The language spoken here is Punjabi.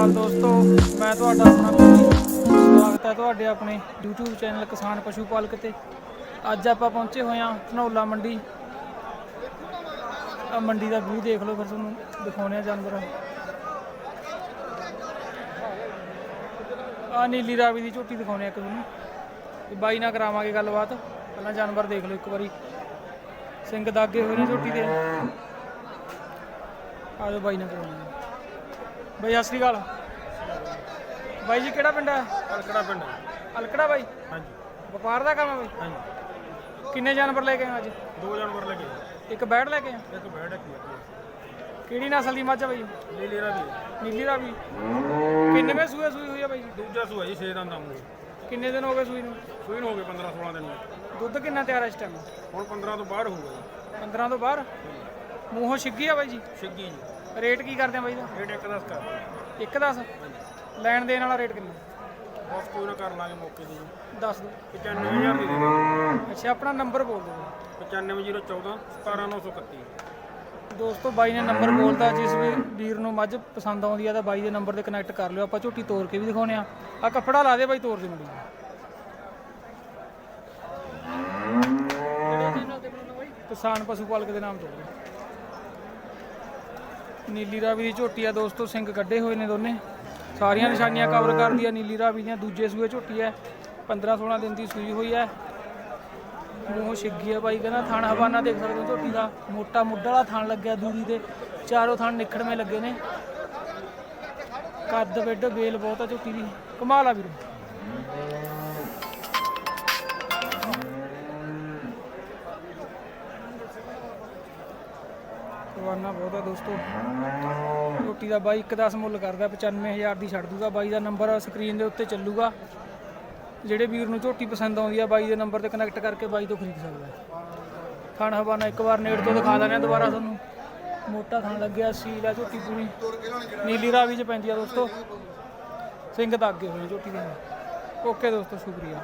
ਅਕਾਲ ਦੋਸਤੋ, ਮੈਂ ਤੁਹਾਡਾ ਆਪਣਾ ਕੋਲੀ ਸਵਾਗਤ ਹੈ ਤੁਹਾਡੇ ਆਪਣੇ YouTube ਚੈਨਲ ਕਿਸਾਨ ਪਸ਼ੂ ਪਾਲਕ ਤੇ। ਅੱਜ ਆਪਾਂ ਪਹੁੰਚੇ ਹੋਏ ਹਾਂ ਧਨੌਲਾ ਮੰਡੀ। ਆ ਮੰਡੀ ਦਾ ਵਿਊ ਦੇਖ ਲਓ ਫਿਰ ਤੁਹਾਨੂੰ ਦਿਖਾਉਣੇ ਆ ਜਾਨਵਰ। ਆ ਨੀਲੀ ਰਾਵੀ ਦੀ ਝੋਟੀ ਦਿਖਾਉਣੇ ਆ ਇੱਕ ਤੁਹਾਨੂੰ। ਤੇ ਬਾਈ ਨਾਲ ਕਰਾਵਾਂਗੇ ਗੱਲਬਾਤ। ਪਹਿਲਾਂ ਜਾਨਵਰ ਦੇਖ ਲਓ ਇੱਕ ਵਾਰੀ। ਸਿੰਘ ਦਾਗੇ ਹੋਏ ਨੇ ਝੋਟੀ ਦੇ। ਆ ਬਾਈ ਨਾਲ ਕਰਾਵਾਂਗੇ ਬਾਈ ਸਤਿ ਸ਼੍ਰੀ ਅਕਾਲ। ਬਾਈ ਜੀ ਕਿਹੜਾ ਪਿੰਡ ਹੈ? ਅਲਕੜਾ ਪਿੰਡ। ਅਲਕੜਾ ਬਾਈ? ਹਾਂਜੀ। ਵਪਾਰ ਦਾ ਕੰਮ ਹੈ ਬਾਈ? ਹਾਂਜੀ। ਕਿੰਨੇ ਜਾਨਵਰ ਲੈ ਕੇ ਆਏ ਅੱਜ? ਦੋ ਜਾਨਵਰ ਲੱਗੇ ਇੱਕ ਬੈੜ ਲੈ ਕੇ ਆਏ ਇੱਕ ਬੈੜ ਕੀ ਕਿਹੜੀ ਨਸਲ ਦੀ ਮੱਝ ਆ ਬਾਈ? ਲੈ ਵੀ ਨੀਲੀ ਰਾਵੀ। ਕਿੰਨੇਵੇਂ ਸੂਏ ਸੂਈ ਹੋਈ ਆ ਬਾਈ ਦੂਜਾ ਸੂਆ ਜੀ 6 ਦੰਦ ਆਉਂਗੇ ਕਿੰਨੇ ਦਿਨ ਹੋ ਗਏ ਸੂਈ ਨੂੰ? ਸੂਈ ਨੂੰ ਹੋ ਗਏ 15 16 ਦਿਨ। ਦੁੱਧ ਕਿੰਨਾ ਤਿਆਰ ਹੈ ਇਸ ਟਾਈਮ ਹੁਣ 15 ਤੋਂ ਬਾਹਰ ਹੋਊਗਾ ਜੀ। 15 ਤੋਂ ਬਾਹਰ ਮੂੰਹੋਂ ਛਿੱਗੀ ਆ ਬਾਈ ਜੀ? ਛਿੱਗੀ ਜੀ। ਰੇਟ ਕੀ ਕਰਦੇ ਆ ਬਾਈ ਦਾ? ਰੇਟ ਇੱਕ ਦਸ ਕਰ। ਇੱਕ ਦੱਸ? ਲੈਣ ਦੇਣ ਵਾਲਾ ਰੇਟ ਕਿੰਨਾ? ਬਸ ਨਾ ਕਰ ਲਾਂਗੇ ਮੌਕੇ ਦੀ ਜੀ। ਦੱਸ ਦਿਓ। 95000 ਦੀ ਦੇ ਅੱਛਾ ਆਪਣਾ ਨੰਬਰ ਬੋਲ ਦਿਓ। 95014 17931 ਦੋਸਤੋ ਬਾਈ ਨੇ ਨੰਬਰ ਬੋਲਦਾ ਜਿਸ ਵੀ ਵੀਰ ਨੂੰ ਮੱਝ ਪਸੰਦ ਆਉਂਦੀ ਆ ਤਾਂ ਬਾਈ ਦੇ ਨੰਬਰ ਤੇ ਕਨੈਕਟ ਕਰ ਲਿਓ। ਆਪਾਂ ਝੋਟੀ ਤੋੜ ਕੇ ਵੀ ਦਿਖਾਉਣੇ ਆ। ਆ ਕੱਪੜਾ ਲਾ ਦੇ ਬਾਈ ਤੋੜ ਦੇ ਮੁੰਡੀ ਕਿਸਾਨ ਪਸ਼ੂ ਪਾਲਕ ਦੇ ਨਾਮ ਤੋਂ। ਨੀਲੀ ਰਾਵੀ ਦੀ ਝੋਟੀ ਆ ਦੋਸਤੋ, ਸਿੰਘ ਕੱਢੇ ਹੋਏ ਨੇ ਦੋਨੇ। ਸਾਰੀਆਂ ਨਿਸ਼ਾਨੀਆਂ ਕਵਰ ਕਰਦੀ ਆ ਨੀਲੀ ਰਾਵੀ ਦੀਆਂ। ਦੂਜੇ ਸੂਏ ਝੋਟੀ ਹੈ 15 16 ਦਿਨ ਦੀ ਸੂਈ ਹੋਈ ਹੈ ਮੂੰਹ ਛਿੱਗੀ ਆ ਬਾਈ, ਕਹਿੰਦਾ ਥਣ ਹਵਾਨਾ ਦੇਖ ਸਕਦੇ ਹੋ ਝੋਟੀ ਦਾ। ਮੋਟਾ ਮੁੱਢ ਵਾਲਾ ਥਣ ਲੱਗਿਆ ਦੂਰੀ ਤੇ। ਚਾਰੋਂ ਥਣ ਨਿਖੜਵੇਂ ਲੱਗੇ ਨੇ। ਕੱਦ ਵਿੱਡ ਬੇਲ ਬਹੁਤ ਆ ਝੋਟੀ ਦੀ। ਕਮਾਲ ਆ ਵੀਰੇ। ਕਵਾਨਾ ਬਹੁਤ ਆ ਦੋਸਤੋ। ਝੋਟੀ ਦਾ ਬਾਈ 1.10 ਮੁੱਲ ਕਰਦਾ 95000 ਦੀ ਛੱਡ ਦੂਗਾ। ਬਾਈ ਦਾ ਨੰਬਰ ਸਕਰੀਨ ਦੇ ਉੱਤੇ ਚੱਲੂਗਾ। ਜਿਹੜੇ ਵੀਰ ਨੂੰ ਝੋਟੀ ਪਸੰਦ ਆਉਂਦੀ ਆ, ਬਾਈ ਦੇ ਨੰਬਰ ਤੇ ਕਨੈਕਟ ਕਰਕੇ ਬਾਈ ਤੋਂ ਖਰੀਦ ਸਕਦਾ ਹੈ। ਖਾਣ ਹਵਾਨਾ, ਇੱਕ ਵਾਰ ਨੇੜ ਤੋਂ ਦਿਖਾ ਦਿੰਦੇ ਆ ਦੁਬਾਰਾ ਤੁਹਾਨੂੰ। ਮੋਟਾ ਥਣ ਲੱਗਿਆ, ਸੀਲ ਆ ਝੋਟੀ ਪੂਰੀ। ਨੀਲੀ ਰਾਵੀ ਚ ਪੈਂਦੀ ਆ ਦੋਸਤੋ। ਸਿੰਘ ਤਾਂ ਅੱਗੇ ਹੋਏ ਝੋਟੀ ਦੇ ਓਕੇ ਦੋਸਤੋ, ਸ਼ੁਕਰੀਆ।